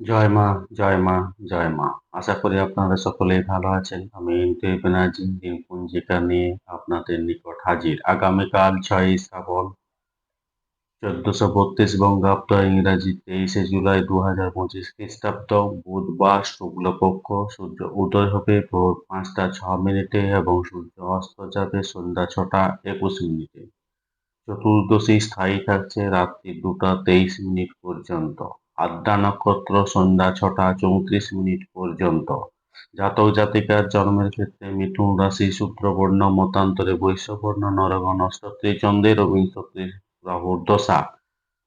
জয় মা জয় মা জয় মা। আশা করি আপনারা সকলেই ভালো আছেন। আমি ইন্দ্রিয় ব্যানার্জি দিন পঞ্জিকা নিয়ে আপনাদের নিকট হাজির। আগামীকাল ছয়ই শ্রাবণ, চোদ্দশো বত্রিশ বঙ্গাব্দ, ইংরাজি তেইশে জুলাই দু হাজার পঁচিশ খ্রিস্টাব্দ। বুধবার শুক্লপক্ষ, সূর্য উদয় হবে ভোর পাঁচটা ছ মিনিটে এবং সূর্য অস্ত যাবে সন্ধ্যা ছটা একুশ মিনিটে। চতুর্দশী স্থায়ী থাকছে রাত্রি দুটা তেইশ মিনিট পর্যন্ত। আদ্রা নক্ষত্র সন্ধ্যা ছটা চৌত্রিশ মিনিট পর্যন্ত। জাতক জাতিকার জন্মের ক্ষেত্রে মিথুন রাশি শুক্রবর্ণ মতান্তরে বৈশ্যবর্ণ, নরগণ, অষ্টত্রী চন্দ্রের বিংশত্রী রাহুর দশা।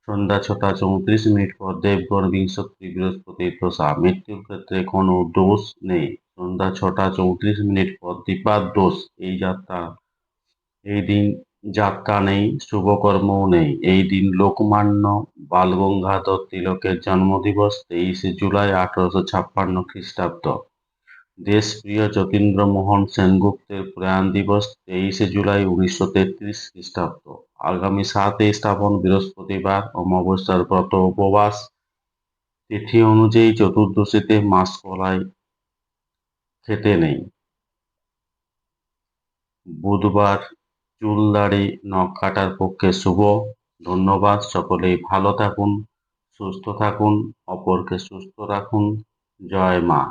সন্ধ্যা ছটা চৌত্রিশ মিনিট পর দেবগণ, বিংশত্রী বৃহস্পতির দশা। মৃত্যুর ক্ষেত্রে কোনো দোষ নেই। সন্ধ্যা ছটা চৌত্রিশ মিনিট পর দীপার দোষ। এই যাত্রা, এই দিন যাত্রা নেই, শুভকর্মও নেই। এই দিন লোকমান্য বালগঙ্গাধর তিলকের জন্মদিবস, তেইশে জুলাই আঠারোশো ছাপ্পান্ন খ্রিস্টাব্দ। দেশপ্রিয় যতীন্দ্রমোহন সেনগুপ্তের প্রয়াণ দিবস, তেইশে জুলাই উনিশশো তেত্রিশ খ্রিস্টাব্দ। আগামী সাতই স্থাপন বৃহস্পতিবার, অমাবস্যার ব্রত উপবাস। তিথি অনুযায়ী চতুর্দশীতে মাস কলাই খেতে নেই। বুধবার চুল, দাড়ি, নখ কাটার পক্ষে শুভ। ধন্যবাদ, সকলেই ভালো থাকুন, সুস্থ থাকুন, অপরকে সুস্থ রাখুন। জয় মা।